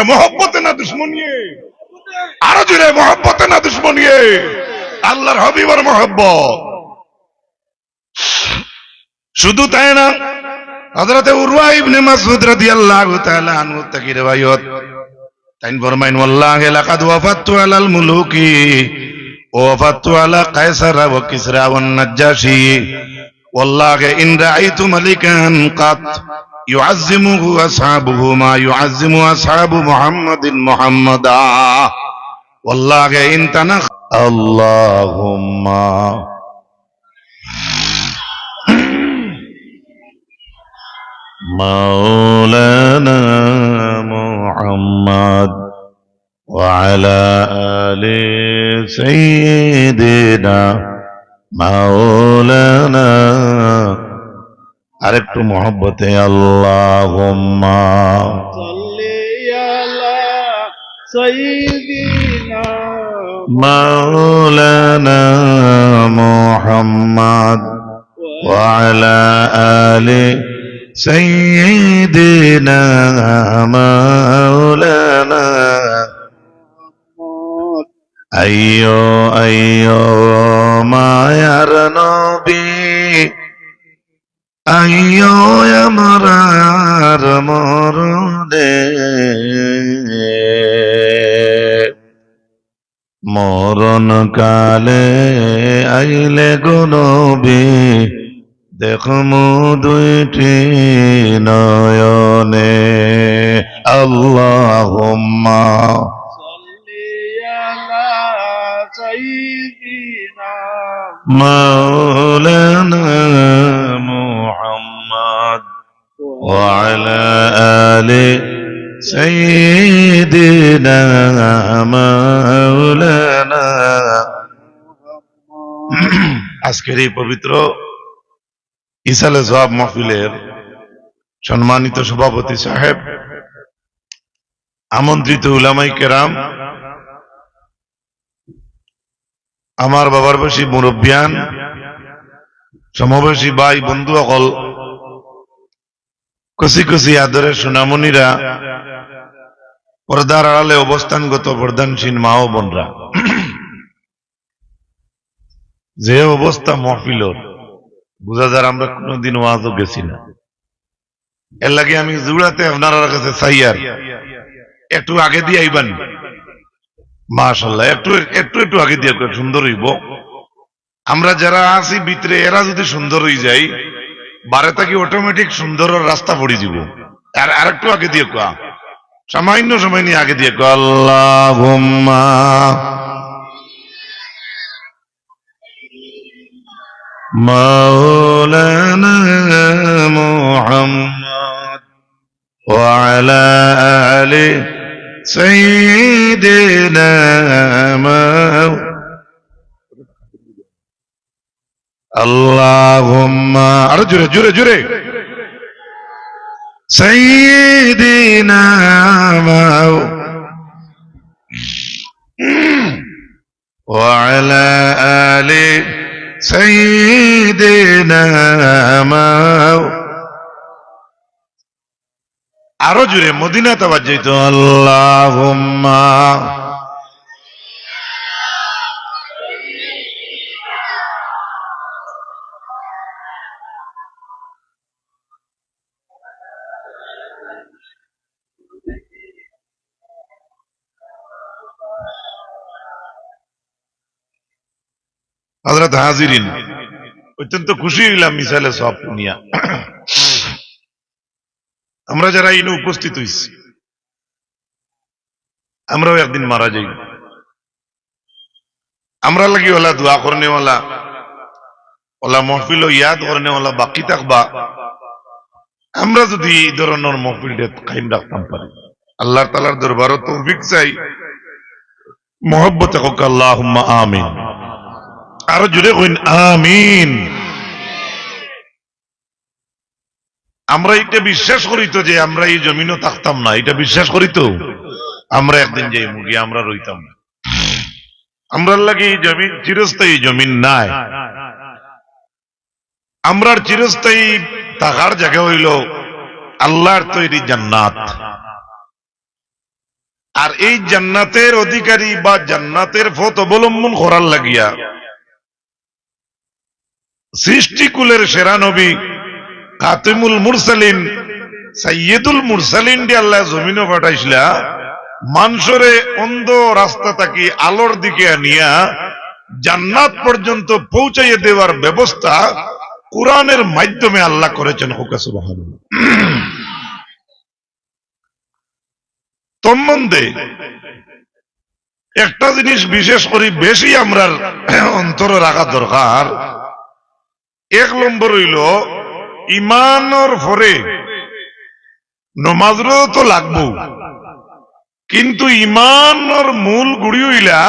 এটা মহব্বতে না দুশ্মনিয়ে। আরও জুড়ে মহব্বতে না দুশ্মনিয়ে। আল্লাহর হবিবার মহব্বত। শুধু তাই না হজরতে উরওয়া মাসউদ রাদিয়াল্লাহু তাআলা আনহু তাইন ফরমাইন, ওয়াল্লাহি লাকাদ ওয়াফাতু আলাল মুলুকি ওয়াফাতু আলা কায়সার ওয়া কিসরা ওয়ান ওয়াল্লাহি ইন রাআইতু মালিকান কাত। يعزمه أصحابه ما يعزم أصحاب محمد محمدا والله إن تنخ اللهم مولانا محمد وعلى آل سيدنا مولانا আরেকটু মহব্বতে আল্লাহুম্মা صلي على سيدنا مولانا محمد وعلى آل سيدنا مولانا أيو أيو ما يرنبي أيو আইও আমার মর মরণ কালে আইলে গনবি দেখমু দুইটি নয়নে আল্লাহ مولانا محمد وعلى آل سيدنا مولانا আজকের এই পবিত্র ইসালে জবাব মাহফিলের সম্মানিত সভাপতি সাহেব আমন্ত্রিত উলামাই কেরাম আমার বাবার বসী মুরব্বিয়ান, সমবয়সী ভাই, বন্ধু অকল কসি কসি আদরের সোনামণিরা পর্দার আড়ালে অবস্থানগত বর্ধনশীল মা ও বোনরা। যে অবস্থা মহফিলর, বোঝা যার আমরা কোনোদিন ওয়াজও গেছি না। এর লাগে আমি জুড়াতে আপনার কাছে চাইয়ার একটু আগে দিয়ে আইবান। মাশাল্লাহ একটু একটু একটু আগে দিয়ে কই, সুন্দর হইব আমরা যারা আছি ভিতরে এরা যদি সুন্দর হয়ে যাই বারে থাকি অটোমেটিক সুন্দর রাস্তা পড়ে দিব আর আরেকটু আগে দিয়ে কোয়া সামান্য সময় নিয়ে আগে দিয়ে কোয়া আল্লাহুম্মা مولانا محمد وعلى آل سيدنا مو اللهم أرجو جوري جوري سيدنا مو. وعلى آل سيدنا مو. আরও জুড়ে মদিনা তাবাজ্জিত আল্লাহুম্মা। হযরত হাজিরিন অত্যন্ত খুশি হইলাম মিসাইলে সব নিয়া। আমরা যারা ইনে উপস্থিত হইছি, আমরাও একদিন মারা যাই। আমরা লাগি ওলা দোয়া করনে ওলা ওলা মহফিল ইয়াদ করনে ওলা বাকি থাকবা। আমরা যদি এই ধরনের মহফিলটা কায়েম রাখতাম পারি। আল্লাহ তালার দরবারও তৌফিক চাই। মহব্বত আমিন। আরও জুড়ে কইন, আমিন। আমরা এটা বিশ্বাস করি তো যে আমরা এই জমিনও থাকতাম না। এটা বিশ্বাস করি তো? আমরা একদিন যাই মুগি আমরা রইতাম না। আমরা লাগে এই জমিন চিরস্থায়ী জমিন নাই। আমরার চিরস্থায়ী থাকার জায়গা হইল আল্লাহর তৈরি জান্নাত। আর এই জান্নাতের অধিকারী বা জান্নাতের পথ অবলম্বন করার লাগিয়া সৃষ্টিকুলের সেরা নবী কাতিমুল মুরসালিন সাইয়েদুল মুরসালিন দিয়ে আল্লাহ জমিনও পাঠাইছিলা মানুষরে অন্ধ রাস্তা থাকি আলোর দিকে আনিয়া জান্নাত পর্যন্ত পৌঁছাইয়ে দেওয়ার ব্যবস্থা কোরআনের মাধ্যমে আল্লাহ করেছেন, হোকা সুবহানাল্লাহ। সম্বন্ধে একটা জিনিস বিশেষ করে, বেশি আমরা অন্তরে রাখা দরকার এক নম্বর হইল ইমানর ফরে নমাজরও তো লাগবো। কিন্তু ইমানর মূল গুড়ি হইলা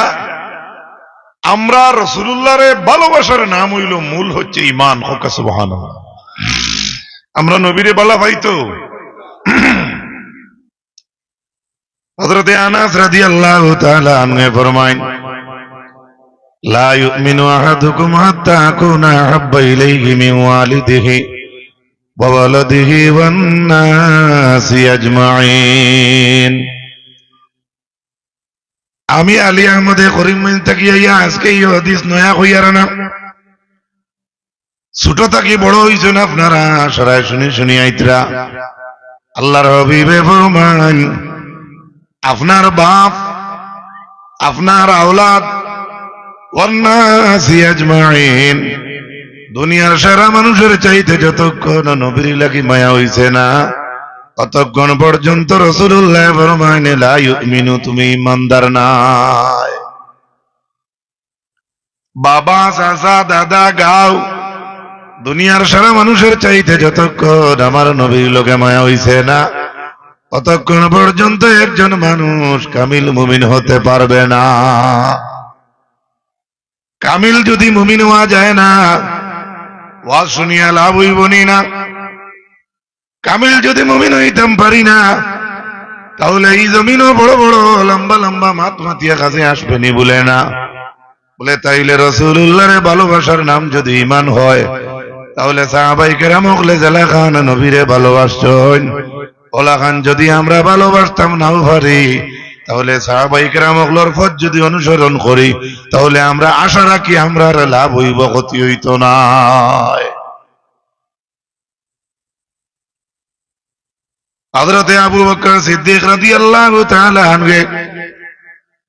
আমরা রসুল্লাহরে ভালোবাসার নাম হইল মূল হচ্ছে ইমান হকা সুবহান আমরা নবীরে বলা পাইতো। হযরত আনাস ওয়ান নাসি আজমাইন আমি আলী আহমদে করিম তাকিয়া আজকে এই হাদিস নয়া হইয়ার না ছোট থাকি বড় হইছেন আপনারা, সরাই শুনি শুনি আইতরা। আল্লাহর হবিবে ফরমান আপনার বাপ, আপনার আওলাদ, ওয়ান্নাসি আজমাইন। দুনিয়ার সারা মানুষের চাইতে যতক্ষণ নবীর লাগি মায়া হইছে না, ততক্ষণ পর্যন্ত রসুল্লাহ ফরমাইনে, লা ইউমিনু, তুমি ইমানদার নাই। বাবা, চাচা, দাদা, গাও, দুনিয়ার সারা মানুষের চাইতে যতক্ষণ আমার নবীর লোকে মায়া হইছে না, ততক্ষণ পর্যন্ত একজন মানুষ কামিল মুমিন হতে পারবে না। কামিল যদি মুমিন হওয়া যায় না ওয়াজ শুনিয়া লাভ হইবনি না কামিল যদি মুমিন হইতাম পারি না, তাহলে এই জমিনও বড় বড়, লম্বা লম্বা মাত মাতিয়া কাছে আসবেনি বলে না। বলে, তাইলে রসুল্লাহরে ভালোবাসার নাম যদি ইমান হয়, তাহলে সাহাবাই কেরাম জেলা খান নবীরে ভালোবাসছেন ওলা খান যদি আমরা ভালোবাসতাম নাও পারি তাহলে সাহাবাই কেরাম হকলর যদি অনুসরণ করি, তাহলে আমরা আশা রাখি আমরা লাভ হইব, ক্ষতি হইত না। হযরতে আবু বকর সিদ্দিক রাদিয়াল্লাহু তাআলা আনহু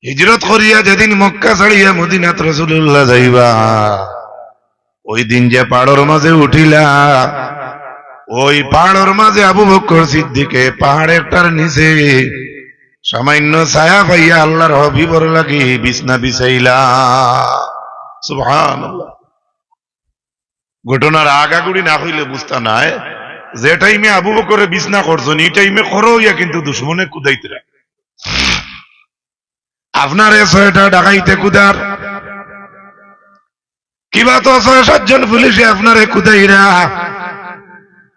হিজরত করিয়া যেদিন মক্কা ছাড়িয়া মদিনাত রাসূলুল্লাহ যাইবা, ওই দিন যে পাহাড়ের মাঝে উঠিলা, ওই পাহাড়ের মাঝে আবু বকর সিদ্দিকে পাহাড়েরটার নিচে সামান্য ছায়া পাইয়া আল্লাহর হবিবর লাগি বিছনা বিছাইলা। সুবহানাল্লাহ। ঘটনার আগাগুড়ি না হইলে বুঝতা নাই। যে টাইমে আবু বকরে বিছনা করছেন, এই টাইমে হইয়া কিন্তু দুশ্মনে কুদাইতরা আপনার এ ছয়টা ডাকাইতে কুদার? কিবা তো ছয় সাতজন পুলিশে আপনার কুদাইরা।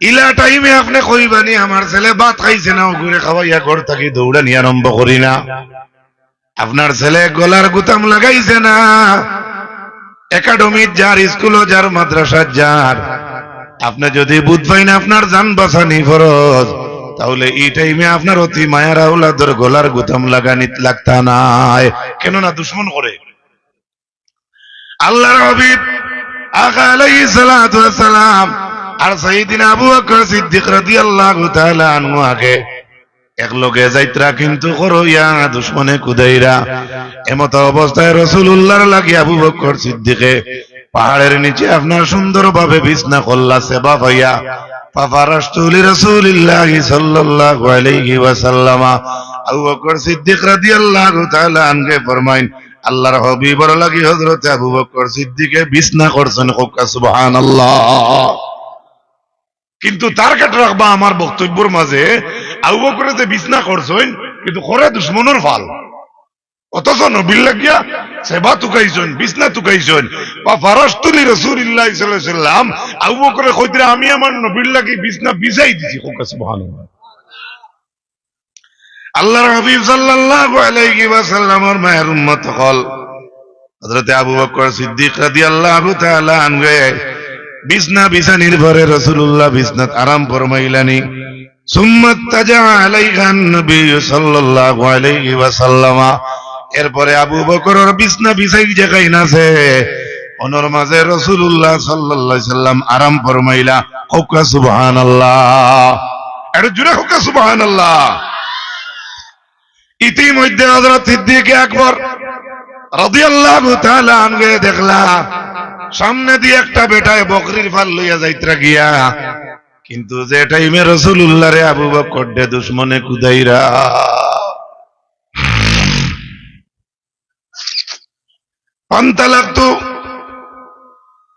ইলা টাইমে আপনি কইবানি আমার ছেলে ভাত খাইছে না ঘুরে খাওয়াইয়া ঘর থাকি আরম্ভ করি না। আপনার ছেলে গলার গুতাম লাগাইছে না। একাডেমির যার যার যার। আপনি যদি বুঝবেন আপনার যান বাঁচানি ফরজ, তাহলে এই টাইমে আপনার অতি মায়ার আউলাদর গলার গুতাম লাগানি লাগতা নাই। কেননা দুশ্মন করে। আল্লাহর হাবিব আকা সালাম আর আবু বকর সিদ্দিক রাদিয়াল্লাহু তাআলা আনহু আগে। এক লগে যাইত্রা কিন্তু করইয়া দুশ্মনে কুদাইরা। এমত অবস্থায় রসুল্লাহর লাগি আবু বকর সিদ্দিকে পাহাড়ের নিচে আপনার সুন্দরভাবে বিছনা করলা সেবা পাইয়া পাফারাস্তুলি রসুলিল্লাহ সাল্লাল্লাহু সিদ্দিক ফরমাইন, আল্লাহর লাগি হযরত আবু বকর সিদ্দিকে বিছনা করছেন কোকা সুবহানাল্লাহ। কিন্তু তার কাটে রাখবা আমার বক্তব্যের মাঝে আবু বকরে যে বিছনা করছেন, কিন্তু করে দুশ্মনের ফাল। অথচ নবীর লাগিয়া সেবা তুকাইছেন, বিছনা তুকাইছেন। বা ফারাস্তুলি রসুলিল্লাহ সাল্লাম, আবু বকরে কইতে আমি আমার নবীর লাগি বিছনা বিছাই দিছি কোকা সুবহানাল্লাহ আল্লাহর হাবিব সাল্লাল্লাহু আলাইহি ওয়াসাল্লামের মায়ের উম্মত হল। হযরত আবু বকর সিদ্দিক রাদিয়াল্লাহু তাআলা আনহু বিছনা বিছানির নির্ভরে রসুল্লাহ বিছনাত আরাম ফরমাইলানি। এরপরে আবু বকর বিছনা বিছাই জায়গায় নাছে অনর মাঝে রসুল্লাহ সাল্লা সাল্লাম আরাম ফরমাইলা, হৌকা সুবাহান আল্লাহ এটা জুড়ে হৌকা সুবাহান আল্লাহ ইতিমধ্যে হজরত সিদ্দিক আকবর রদি আল্লাহ দেখলাম সামনে দিয়ে একটা বেটায় বকরির ফাল লইয়া যাইত্রা গিয়া কিন্তু যে টাইমে রসুল্লাহ রে আবু বকর দে দুশ্মনে কুদাইরা فانطلقت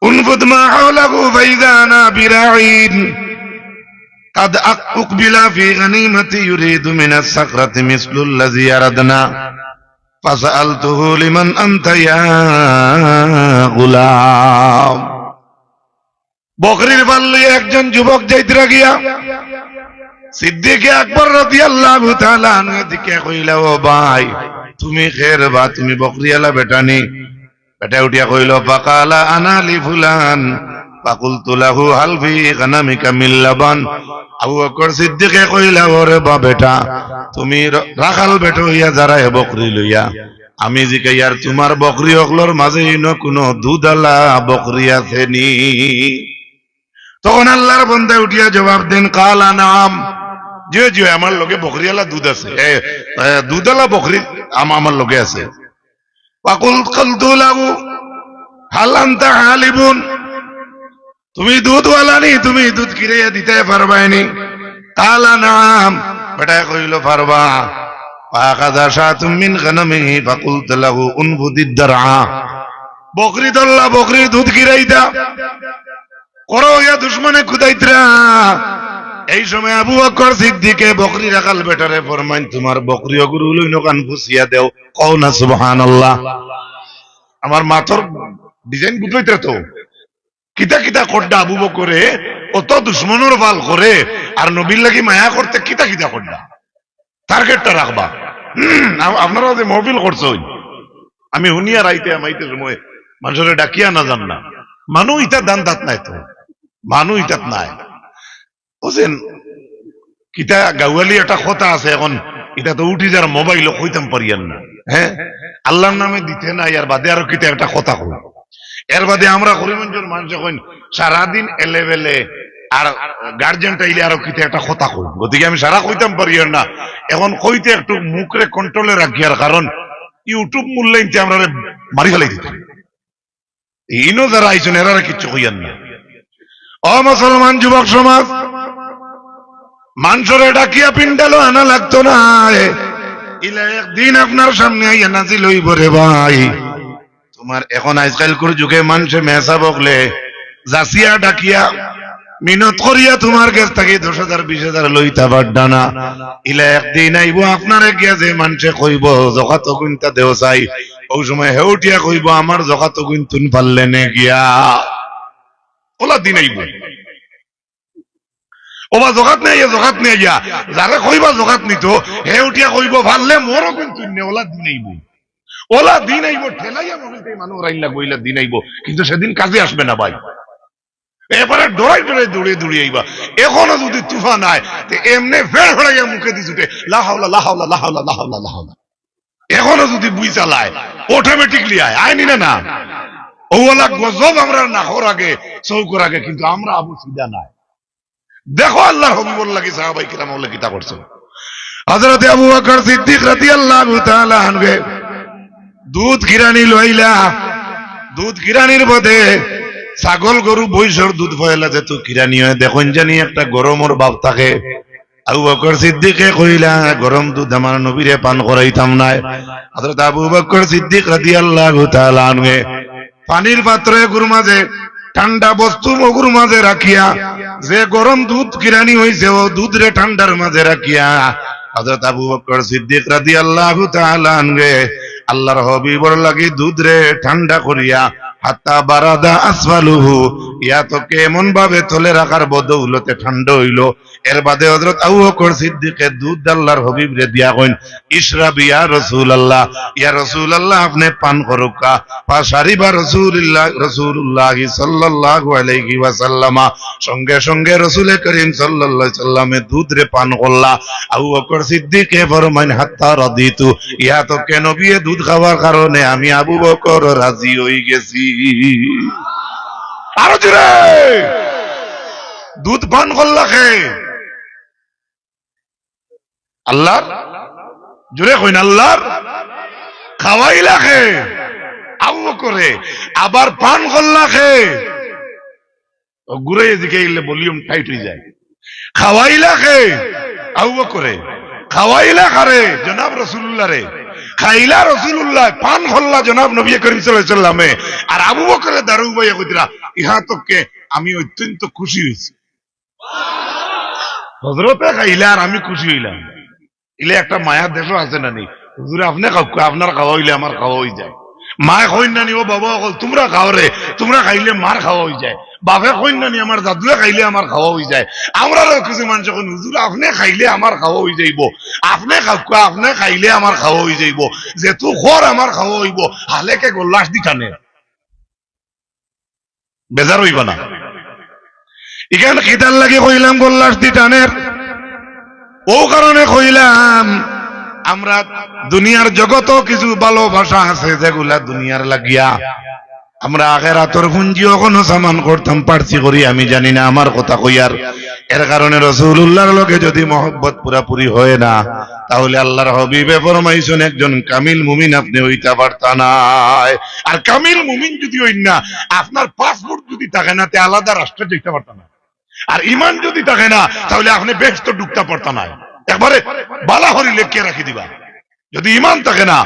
انفض ما حوله فإذا أنا براعين قد أقبل في غنيمة يريد من الصخرة مثل الذي أردنا فسألته لمن أنت يا غلام বকরির পাল্লে একজন যুবক যাইতরা গিয়া সিদ্দিকে আকবর রাদিয়াল্লাহু তাআলা আনহু দিকে কইলা ও ভাই তুমি খের বা তুমি বকরিয়ালা বেটানি বেটা উঠিয়া কইল ফাকালা আনা লি ফুলান ফাকুলতু আমি জিকে ইয়ার তোমার বকরি অকলর মাঝে কোনো দুধালা বকরি আছে নি তখন আল্লাহর বন্দা উঠিয়া জবাব দেন, কালা নাম, যে যে, আমার লগে বকরিয়ালা দুধ আছে। দুধালা বকরি আম- আমার লগে আছে। পাকুল কলতু লাগু হালান্তা হালিবুন তুমি দুধওয়ালা নি তুমি দুধ কিনে দিতে পারবাইনি। কালা নাম, বেটা কইল পারবা। ইয়া এই সময় তোমার বকরি কান ফুসিয়া দেও, কও না সুবহানাল্লাহ। আমার মাথর ডিজাইন গুটইতরা তো। কিতা কিতা করডা আবু বকরে অত দুশ্মনের ভালো করে আর নবীর লাগি মায়া করতে কিতা কিতা করডা টার্গেটটা রাখবা আপনারা যে মহবিল করছ আমি হুনিয়া রাইতে আমাইতে সময় মানুষের ডাকিয়া না জান না। মানু ইটা দান দাঁত নাই তো। মানু ইটাত নাই। বুঝছেন কিতা গাওয়ালি একটা কথা আছে এখন এটা তো উঠি যার মোবাইল কইতাম পারিয়ান না। হ্যাঁ আল্লাহর নামে দিতে না ইয়ার বাদে আরও কিতা একটা কথা কই এর বাদে আমরা করিমঞ্জুর মানুষ কইন, সারাদিন এলে বেলে আর গার্জেন টাইলে আরও কিতা একটা কথা কই। গতিকে আমি সারা কইতাম পারিয়ান না। এখন কইতে একটু মুখরে কন্ট্রোলে রাখিয়ার কারণ ইউটিউব মূল্যায়নতে আমরা মারি ফেলাই দিতে ইনো যারা আইছেন, এরা কিচ্ছু কইয়ান না। অ, মুসলমান যুবক সমাজ মানুষরে ডাকিয়া পিন্ডালো আনা লাগতো না। ইলা একদিন আপনার সামনে আইয়া নাজিল হইব রে ভাই। তোমার এখন আজকাল করে যুগে মানুষে মেসা বকলে জাসিয়া ডাকিয়া, মিনত করিয়া তোমার কাছ থেকে দশ হাজার, বিশ হাজার লইতা পারডা না। ইলা একদিন আইব আপনারে গিয়া যে মানুষে কইব, জকাত গুণটা দেও চাই। ওই সময় হেউটিয়া কইব, আমার জকাত গুণ তুন পারলে নে গিয়া। ওলা দিন আইব। ওবা জগাত নেই জগাত নেই যারা কইবা জগাত নিত, হে উঠিয়া কইব ভাললে মোরও কিন্তু ওলা দিন আইব। ওলা দিন আইব, ঠেলাইয়া মহিলতে মানুষ রাইলা গইলা দিন আইব। কিন্তু সেদিন কাজে আসবে না ভাই। এবারে ডরাই ডরাই দৌড়ে দৌড়িয়ে আইবা। এখনও যদি তুফান আয় এমনে ফের ফেরাইয়া মুখে দি ছুটে লাহাওলা লাহাওলা লাহাওলা লাহাওলা লাহাওলা এখনও যদি বুই চালায় অটোমেটিকলি আয়। আয়নি না না ওলা গজব আমরা নাহর আগে, চৌকর আগে, কিন্তু আমরা আবু সিদা নাই। দেখো আল্লাহ হবিবুল লাগি সাহাবাই কিরাম কিতা করছে হযরত আবু বকর সিদ্দিক রাদিয়াল্লাহু তাআলা আনহু। দুধ কিরানি লইলা, দুধ কিরানির মধ্যে ছাগল গরু বৈশর দুধ ফয়লা যেত কিরানি হয়। দেখুন জানি একটা গরমর ভাব থাকে। আবু বকর সিদ্দিকে কইলা, গরম দুধ আমার নবীরে পান করাইতাম নাই। হযরত আবু বকর সিদ্দিক রাদিয়াল্লাহু তাআলা আনহু পানির পাত্রে গুরু মাঝে ঠান্ডা বস্তু মগুর মাঝে রাখিয়া, যে গরম দুধ কিরানি হইছে, ও দুধ ঠান্ডার মাঝে রাখিয়া হযরত আবু বকর সিদ্দিক রাদি আল্লাহ আল্লাহর আল্লাহর হবিবর লাগি দুধ রে ঠান্ডা করিয়া, হাত্তা বারাদা আসফালুহু ইয়া তোকে এমন ভাবে তলে রাখার বদৌলতে ঠান্ডা হইল। এর বাদে হজরত সিদ্দিকে দুধ আল্লাহর হবিব রে দিয়া কইন, ইশরাব ইয়া ইয়া আপনি পান করুকা। সাল্লাল্লাহু আলাইহি সঙ্গে সঙ্গে রাসূল করিম সাল্লাল্লাহু সাল্লামে দুধ রে পান করলা। আবু বকর সিদ্দিকে ফরমাইন, হাত্তা রাদিতু ইয়া তো কেন বিয়ে দুধ খাওয়ার কারণে আমি আবু বকর রাজি হয়ে গেছি। আরও জোরে। দুধ পান করলা খে আল্লাহর? জোরে কইন আল্লাহর? খাওয়াইলা খে আবু করে। আবার পান করলা খে ও ঘুরে এদিকে এলে ভলিউম টাইট হয়ে যায়। খাওয়াইলা খে আবু করে। খাওয়াইলা খারে জনাব রসুল্লাহ রে। খাইলা রসুল্লাহ পান হল্লা জনাব নবী করিম সাল্লামে। আর আবু বকরের দারু ভাইয়া কইতরা, ইহা তোকে আমি অত্যন্ত খুশি হয়েছি। হজরতে খাইলা আর আমি খুশি হইলাম। ইলে একটা মায়ার দেশও আছে না নি হুজুরে, আপনি খাও, আপনার খাওয়া হইলে আমার খাওয়া হয়ে যায়। মায় কইন নানি ও বাবা তোমরা খাও রে, তোমরা খাইলে মার খাওয়া হয়ে যায়। বাপে কইন নানি আমার দাদুয়ে খাইলে আমার খাওয়া হয়ে যায়। আমরা কিছু মানুষ কইন হুজুর আপনি খাইলে আমার খাওয়া হয়ে যাইব। আপনি খাও আপনি খাইলে আমার খাওয়া হয়ে যাইব। যেহেতু খর আমার খাওয়া হইব হালেকে গোল্লাস দি টানে বেজার হইব না? এখানে খিদার লাগে কইলাম, গোল্লাস দি টানের ও কারণে কইলাম, আমরা দুনিয়ার জগত কিছু ভালোবাসা আছে যেগুলা দুনিয়ার লাগিয়া। আমরা আগের আতর পুঞ্জিও কোনো সামান করতাম পারছি করি, আমি জানি না, আমার কথা কইয়ার এর কারণে রসুল্লাহর লোকে যদি মহব্বত পুরাপুরি হয় না, তাহলে আল্লাহর হবিবে ফরমাইছেন, একজন কামিল মুমিন আপনি হইতে পারতা নাই। আর কামিল মুমিন যদি হইন না, আপনার পাসপোর্ট যদি থাকে না, তে আলাদা রাষ্ট্রে যেতে পারতা না। আর ইমান যদি থাকে না, তাহলে আপনি বেশ তো ডুবতে পারতা নাই। একবারে বালা হরি লেখিয়ে রাখি দিবা। যদি ইমান থাকে না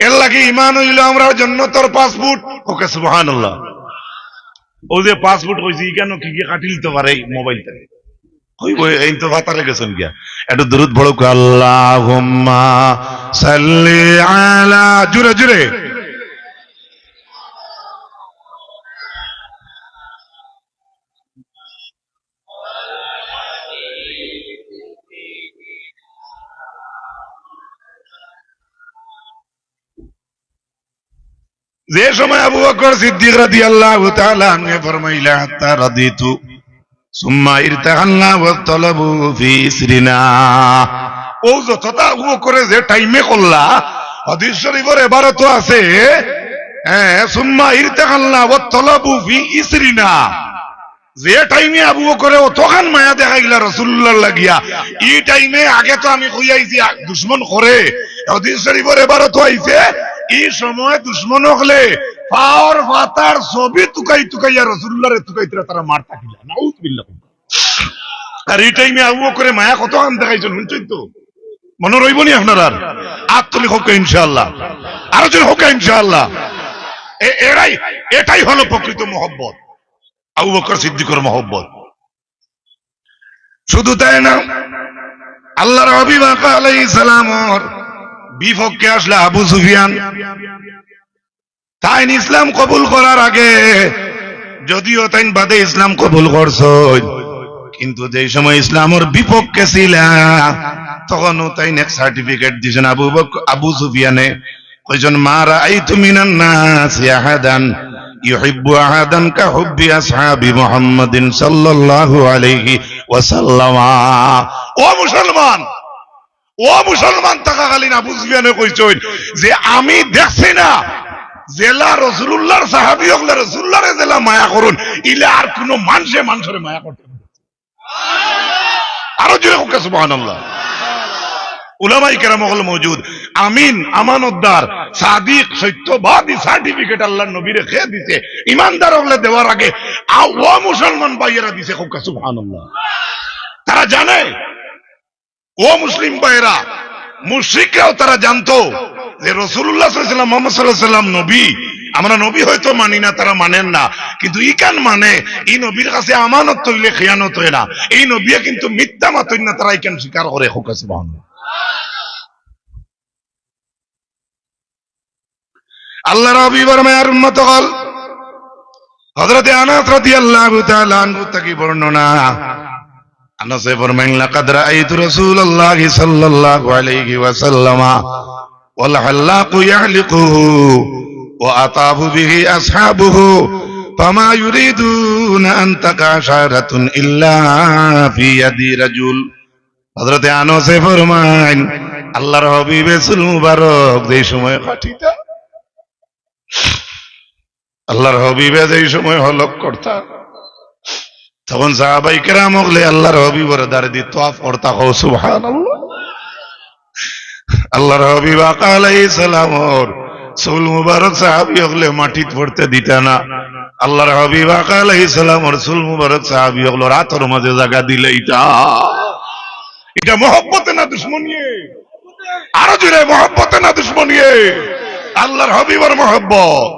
এর ইমান হইল আমরা জন্য তোর পাসপোর্ট। ওকে সুহান ও যে পাসপোর্ট কইছি কেন কি কি কাটিল তো পারে মোবাইল থেকে কইব এই তো ভাতারে গেছেন গিয়া। একটু দূরত বড় আল্লাহুম্মা সাল্লি আলা জুরে জুরে যে সময় আবু বকর সিদ্দিক রাদিয়াল্লাহু তাআলা আনহু ফরমাইলা হাত্তা রাদিতু, সুম্মা ইরতাহাল্লা ওয়া তালাবু ফি ইসরিনা। ও যতটা আবু বকরে যে টাইমে করলা, হাদিস শরীফের এবারে তো আছে হ্যাঁ সুম্মা ইরতাহাল্লা ওয়া তালাবু ফি ইসরিনা। যে টাইমে আবু বকরে অতখান মায়া দেখা দেখাইলা রাসূলুল্লাহ লাগিয়া, এই টাইমে আগে তো আমি কইয়াইছি দুশ্মন করে হাদিস শরীফের এবারে তো আইছে, এই সময় দুশ্মন হলে পাওয়ার ফাতার ছবি তুকাই তুকাইয়া রসুল্লাহ রে তুকাইতরা তারা মার থাকিলা। নাউজুবিল্লাহ আর এই টাইমে আবু করে মায়া কত আন দেখাইছেন, শুনছেন তো? মনে রইবনি আপনার আর? আত্মলি হোক ইনশাআল্লাহ। আরও জন হোক ইনশাআল্লাহ। এ- এরাই, এটাই হলো প্রকৃত মহব্বত। আবু বকর সিদ্দিকর মহব্বত। শুধু তাই না বিপক্ষে আসলে আবু সুফিয়ান। তাই ইসলাম কবুল করার আগে যদিও তাই বাদে ইসলাম কবুল করছ কিন্তু যে সময় ইসলামের বিপক্ষে ছিল, তখনও তাই এক সার্টিফিকেট দিয়েছেন আবু আবু সুফিয়ানে। মারা আই তুমি ইউহিব্বু আহাদান কা হুব্বি আসহাবি মুহাম্মাদিন সাল্লাল্লাহু আলাইহি ওয়াসাল্লাম ও মুসলমান ও মুসলমান যে আমি দেখছি না, জেলা রসুল্লাহর সাহাবি হকলে রসুল্লাহরে জেলা মায়া করুন, ইলে আর কোন মানুষে মানুষের মায়া করতে। আরও জোরে হোক সুবহানাল্লাহ উলামাই কেরামহল মজুদ। আমিন, আমানতদার, সাদিক, সত্যবাদী সার্টিফিকেট আল্লাহ নবীরে খেয়ে দিতে ইমানদার হলে দেওয়ার আগে ও মুসলমান ভাইয়েরা দিছে হোক সুবহানাল্লাহ। তারা জানে? ও মুসলিম ভাইয়েরা, মুশ্রিকরাও তারা জানতো যে রসুল্লাহ মোহাম্মদ সাল্লাহ নবী। আমরা নবী হয়তো মানি না, তারা মানেন না। কিন্তু ইকান মানে এই নবীর কাছে আমানত তৈলে খেয়ানত হয় না। এই নবী কিন্তু মিথ্যা মাতই না তারা ইকান স্বীকার করে হোক সুবহানাল্লাহ। আল্লাহ রবি বর্মায়ার উন্মত হল। হযরতে আনাস রাদিয়াল্লাহু তাআলা আনহু থেকে বর্ণনা। আনাসে ফরমাইন লাকাদ রাআইতু রাসূলুল্লাহি সাল্লাল্লাহু আলাইহি ওয়াল হাল্লাকু ওয়া বিহি আসহাবুহু, ফামা ইউরিদুনা আন তাকা ইল্লা ফি ইয়াদি রাজুল। হযরতে আনাসে আল্লাহর হাবিবে সুল মুবারক সময় কাটিতা আল্লাহর হবিবে এই সময় হলক করতা। তখন সাহাবাই কেরাম হলে আল্লাহর হবিবর দ্বারে দি তোয়াফ করতা হো সুবহান আল্লাহর হবিব আকালাই সালামর সুল মুবারক সাহাবি হলে মাটিত পড়তে দিতা না। আল্লাহর হবিব আকালাই সালামর সুল মুবারক সাহাবি হলো রাতর মাঝে জায়গা দিলে এটা এটা মহব্বতে না দুশ্মনিয়ে আরও জুড়ে মহব্বতে না দুশ্মনিয়ে আল্লাহর হবিবর মহব্বত।